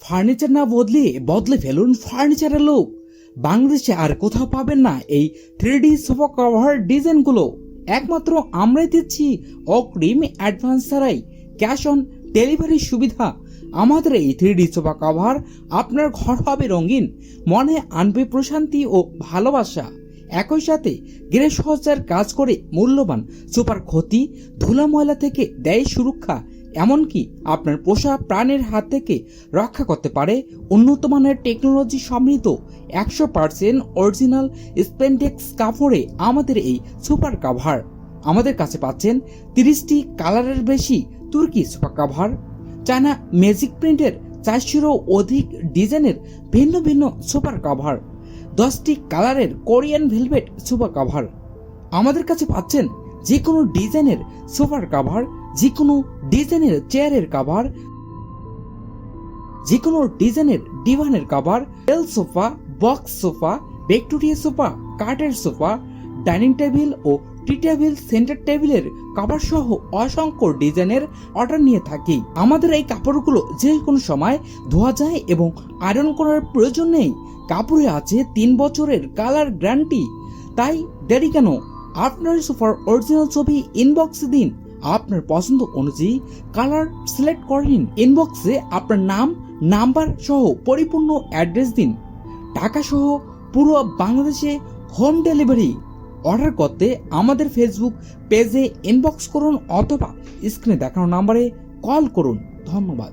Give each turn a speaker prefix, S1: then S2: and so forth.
S1: Furniture না বদলে বদলে ফেলুন ফার্নিচারের লোক। বাংলাদেশে আর কোথাও পাবেন না এই থ্রি ডি সোফা কভার ডিজাইনগুলো একমাত্র আমরাই দিচ্ছি অগ্রিম অ্যাডভান্স ছাড়াই। ক্যাশ অন ডেলিভারির সুবিধা। আমাদের এই থ্রি ডি সোফা কভার আপনার ঘর হবে রঙিন, মনে আনবে প্রশান্তি ও ভালোবাসা। একই সাথে গৃহসজ্জার কাজ করে মূল্যবান সুপার ক্ষতি, ধুলা ময়লা থেকে দেয় সুরক্ষা এমনকি আপনার পোষা প্রাণের হাত থেকে রক্ষা করতে পারে উন্নত মানের টেকনোলজি সমৃদ্ধ একশো পার্সেন্ট অরিজিনাল স্পেন্ডেক্স কাপড়ে আমাদের এই সুপার কাভার আমাদের কাছে পাচ্ছেন তিরিশটি কালারের বেশি তুর্কি সুপার কাভার চায়না ম্যাজিক প্রিন্টের চারশোরও অধিক ডিজাইনের ভিন্ন ভিন্ন সুপার কাভার দশটি কালারের কোরিয়ান ভেলভেট সুপার কাভার আমাদের কাছে পাচ্ছেন যে কোনো ডিজাইনের সোফার কাভার যে কোনো ডিজাইনের চেয়ারের কাভার যে কোনো ডিজাইনের ডিভানের cover L sofa box sofa Victoria sofa কাঠের সোফা ডাইনিং টেবিল ও টি টেবিল সেন্টার টেবিলের কাভার সহ অসংখ্য ডিজাইনের অর্ডার নিয়ে থাকি। আমাদের এই কাপড়গুলো যে কোনো সময় ধোয়া যায় এবং আয়রন করার প্রয়োজন নেই। কাপড়ে আছে তিন বছরের কালার গ্যারান্টি তাই দেরি কেন? আপনার সোফার অরিজিনাল ছবি ইনবক্সে দিন। আপনার পছন্দ অনুযায়ী কালার সিলেক্ট করে নিন। ইনবক্সে আপনার নাম নাম্বার সহ পরিপূর্ণ অ্যাড্রেস দিন। টাকা সহ পুরো বাংলাদেশে হোম ডেলিভারি অর্ডার করতে আমাদের ফেসবুক পেজে ইনবক্স করুন অথবা স্ক্রিনে দেখানো নাম্বারে কল করুন। ধন্যবাদ।